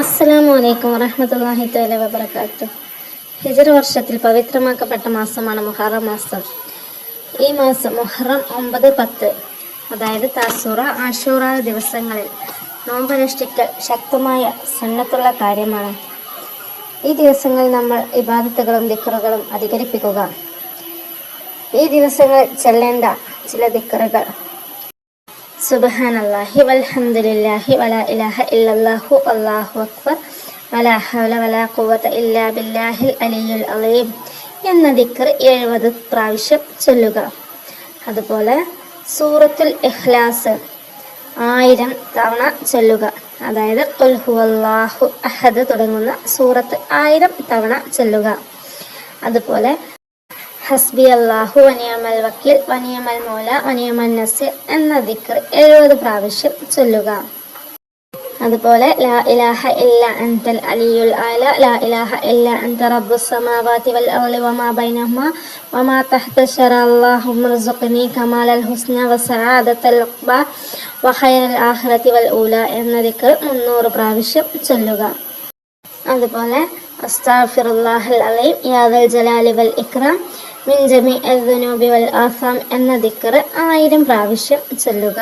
അസ്സലാമു അലൈക്കും തല തആല വബറകാത്തു. ഹിജറ വർഷത്തിൽ പവിത്രമാക്കപ്പെട്ട മാസമാണ് മുഹറം മാസം. ഈ മാസം മുഹറം ഒമ്പത് പത്ത് അതായത് താസൂറ ആഷൂറ ദിവസങ്ങളിൽ നോമ്പനുഷ്ഠിക്കൽ ശക്തമായ സന്നത്തുള്ള കാര്യമാണ്. ഈ ദിവസങ്ങളിൽ നമ്മൾ ഇബാദത്തുകളും ദിക്കറുകളും അധികരിപ്പിക്കുക. ഈ ദിവസങ്ങളിൽ ചെല്ലേണ്ട ചില ദിക്കറുകൾ വൽഹംദുലില്ലാഹി ഇലാഹ ഇല്ലല്ലാഹു അല്ലാഹു ഹൗല ഖുവത ഇല്ലാ ബില്ലാഹിൽ അലീം എന്ന ദിക്കർ എഴുപത് പ്രാവശ്യം ചൊല്ലുക. അതുപോലെ സൂറത്തുൽ ഇഖ്ലാസ് ആയിരം തവണ ചൊല്ലുക. അതായത് അഹദ് തുടങ്ങുന്ന സൂറത്ത് ആയിരം തവണ ചൊല്ലുക. അതുപോലെ ഹസ്ബി അള്ളാഹു വനിയമൽ വക്കീൽ വനിയമൽ മൂല വനിയമൽ നസീർ എന്ന ദിക്ർ എഴുപത് പ്രാവശ്യം ചൊല്ലുക അതുപോലെ ലാ ഇലാഹ ഇല്ല അൻതൽ അലിയുൽ ആല ലാ ഇലാഹ ഇല്ല അൻത റബ്ബു സമാവാതി വൽ അർളി വമാ ബൈനഹുമ വമാ തഹ്ത ശറ അല്ലാഹുമ്മ ർസുഖ്നി കമാലൽ ഹുസ്ന വസആദത്തൽ ഉഖ്ബ വഖൈറൽ ആഖിറതി വൽ ഊല എന്ന ദിക്ർ മുന്നൂറ് പ്രാവശ്യം ചൊല്ലുക അതുപോലെ അസ്താഫിറുല്ലാഹൽ الله العظيم يا ذا ഇക്രാം والإكرام من جميع الذنوب والآثام എന്ന ദിക്ർ ആയിരം പ്രാവശ്യം ചൊല്ലുക